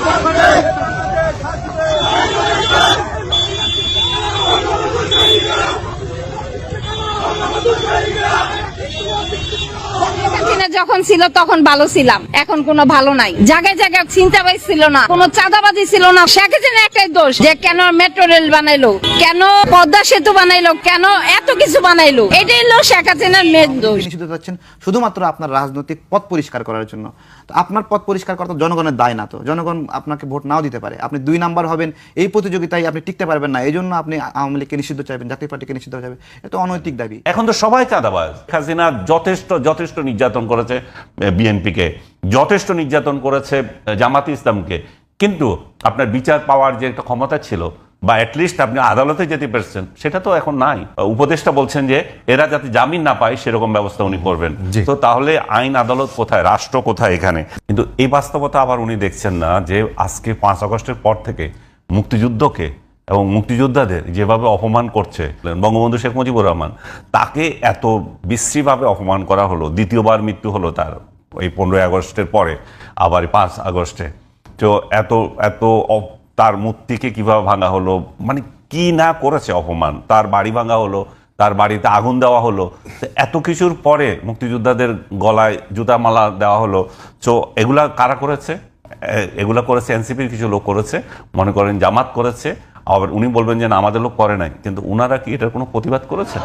খবর হাসিনা যখন ছিল তখন ভালো ছিলাম। এখন কোনো ভালো নাই। জায়গায় জায়গায় চিন্তাবাই ছিল না। কোনো চাঁদাবাজি ছিল না। শেখ হাসিনা একটাই দোষ যে কেন মেট্রো রেল বানাইলো? কেন পদ্মা সেতু বানাইলো? কেন এত কিছু বানাইলো? এটাই হলো শেখ হাসিনার মেন দোষ। যাচ্ছেন শুধুমাত্র আপনার রাজনৈতিক পথ পরিষ্কার করার জন্য। আপনার পথ পরিষ্কার করা তো জনগণের দায় না তো। জনগণ আপনাকে ভোট নাও দিতে পারে। আপনি দুই নাম্বার হবেন। এই প্রতিযোগিতায় আপনি টিকতে পারবেন না। এই জন্য আপনি আওয়ামী লীগকে নিষিদ্ধ চাইবেন জাতীয় পার্টিকে নিষিদ্ধ চাইবেন। এটা অনৈতিক দাবি। এখন তো সবাই চাঁদাবাজ। হাসিনা যথেষ্ট যথেষ্ট নির্যাতন করেছে বিএনপিকে যথেষ্ট নির্যাতন করেছে জামাত ইসলামকে। কিন্তু আপনার বিচার পাওয়ার যে একটা ক্ষমতা ছিল বা অ্যাটলিস্ট আপনি আদালতে যেতে পারছেন সেটা তো এখন নাই। উপদেষ্টা বলছেন যে এরা যাতে জামিন না পায় সেরকম ব্যবস্থা উনি করবেন। তো তাহলে আইন আদালত কোথায় রাষ্ট্র কোথায় এখানে? কিন্তু এই বাস্তবতা আবার উনি দেখছেন না যে আজকে পাঁচ আগস্টের পর থেকে মুক্তিযুদ্ধকে এবং মুক্তিযোদ্ধাদের যেভাবে অপমান করছে, বঙ্গবন্ধু শেখ মুজিবুর রহমান, তাকে এত বিশ্রীভাবে অপমান করা হলো, দ্বিতীয়বার মৃত্যু হলো তার এই পনেরোই আগস্টের পরে, আবার পাঁচ আগস্টে। তো এত এত তার মূর্তিকে কীভাবে ভাঙা হলো মানে কি না করেছে অপমান? তার বাড়ি ভাঙা হলো, তার বাড়িতে আগুন দেওয়া হলো এত কিছুর পরে মুক্তিযোদ্ধাদের গলায় জুতা মালা দেওয়া হলো। তো এগুলা কারা করেছে? এগুলা করেছে এনসিপির কিছু লোক করেছে, মনে করেন জামাত করেছে আবার উনি বলবেন যে আমাদের লোক করে নাই। কিন্তু উনারা কি এটার কোনো প্রতিবাদ করেছেন?